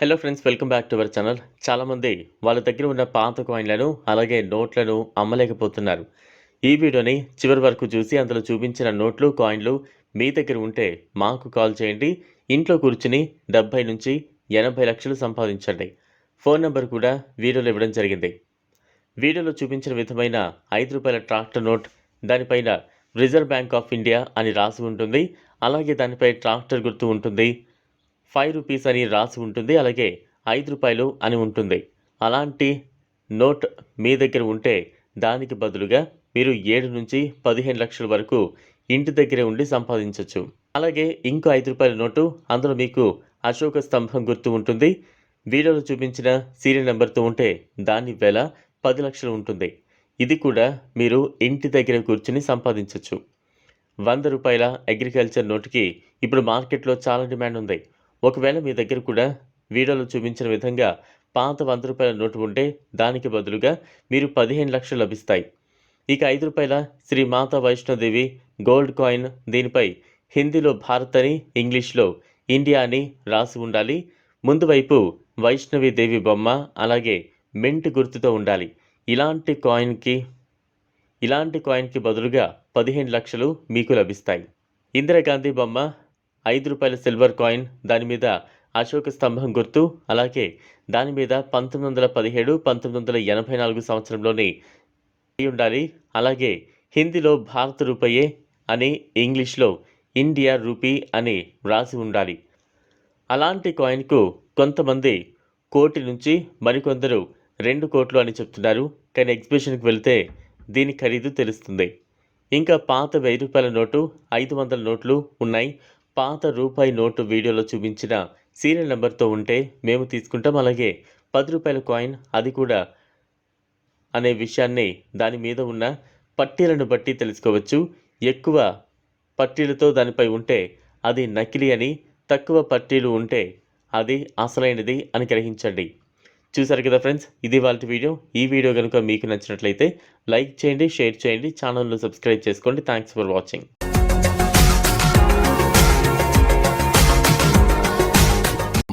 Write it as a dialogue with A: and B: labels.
A: Hello friends welcome back to our channel చాలామంది వాళ్ళ దగ్గర ఉన్న పాత కాయిన్లను అలాగే నోట్లను అమ్మలేకపోతున్నారు. ఈ వీడియోని చివరి వరకు చూసి అందులో చూపించిన నోట్లు కాయిన్లు మీ దగ్గర ఉంటే మాకు కాల్ చేయండి. ఇంట్లో కూర్చుని డెబ్బై నుంచి ఎనభై లక్షలు సంపాదించండి. ఫోన్ నెంబర్ కూడా వీడియోలో ఇవ్వడం జరిగింది. వీడియోలో చూపించిన విధమైన ఐదు రూపాయల ట్రాక్టర్ నోట్ దానిపైన రిజర్వ్ బ్యాంక్ ఆఫ్ ఇండియా అని రాసి ఉంటుంది. అలాగే దానిపై ట్రాక్టర్ గుర్తు ఉంటుంది. ఫైవ్ రూపీస్ అని రాసి ఉంటుంది అలాగే ఐదు రూపాయలు అని ఉంటుంది. అలాంటి నోట్ మీ దగ్గర ఉంటే దానికి బదులుగా మీరు ఏడు నుంచి పదిహేను లక్షల వరకు ఇంటి దగ్గరే ఉండి సంపాదించవచ్చు అలాగే ఇంకో ఐదు రూపాయల నోటు అందులో మీకు అశోక స్తంభం గుర్తు ఉంటుంది. వీడియోలో చూపించిన సీరియల్ నెంబర్తో ఉంటే దాని వేల పది లక్షలు ఉంటుంది. ఇది కూడా మీరు ఇంటి దగ్గర కూర్చుని సంపాదించవచ్చు వంద రూపాయల అగ్రికల్చర్ నోటుకి ఇప్పుడు మార్కెట్లో చాలా డిమాండ్ ఉంది. ఒకవేళ మీ దగ్గర కూడా వీడియోలో చూపించిన విధంగా పాత వంద రూపాయల నోటు ఉంటే దానికి బదులుగా మీరు పదిహేను లక్షలు లభిస్తాయి. ఇక ఐదు రూపాయల శ్రీ మాతా వైష్ణోదేవి గోల్డ్ కాయిన్ దీనిపై హిందీలో భారత్ అని ఇంగ్లీష్లో ఇండియా అని రాసి ఉండాలి. ముందు వైపు వైష్ణవి దేవి బొమ్మ అలాగే మింట్ గుర్తుతో ఉండాలి. ఇలాంటి కాయిన్కి ఇలాంటి కాయిన్కి బదులుగా పదిహేను లక్షలు మీకు లభిస్తాయి. ఇందిరాగాంధీ బొమ్మ ఐదు రూపాయల సిల్వర్ కాయిన్ దాని మీద అశోక స్తంభం గుర్తు అలాగే దాని మీద పంతొమ్మిది వందల పదిహేడు పంతొమ్మిది వందల ఎనభై నాలుగు సంవత్సరంలోని అయి ఉండాలి. అలాగే హిందీలో భారత రూపాయే అని ఇంగ్లీష్లో ఇండియా రూపీ అని వ్రాసి ఉండాలి. అలాంటి కాయిన్కు కొంతమంది కోటి నుంచి మరికొందరు రెండు కోట్లు అని చెప్తున్నారు. కానీ ఎగ్జిబిషన్కి వెళ్తే దీని ఖరీదు తెలుస్తుంది. ఇంకా పాత వెయ్యి రూపాయల నోటు ఐదు వందల నోట్లు ఉన్నాయి. పాత రూపాయి నోటు వీడియోలో చూపించిన సీరియల్ నెంబర్తో ఉంటే మేము తీసుకుంటాం. అలాగే పది రూపాయల కాయిన్ అది కూడా అనే విషయాన్ని దాని మీద ఉన్న పట్టీలను బట్టి తెలుసుకోవచ్చు. ఎక్కువ పట్టీలతో దానిపై ఉంటే అది నకిలీ అని తక్కువ పట్టీలు ఉంటే అది అసలైనది అని గ్రహించండి. చూసారు కదా ఫ్రెండ్స్ ఇది వాళ్ళ వీడియో. ఈ వీడియో కనుక మీకు నచ్చినట్లయితే లైక్ చేయండి షేర్ చేయండి ఛానల్ను సబ్స్క్రైబ్ చేసుకోండి. Thanks for watching.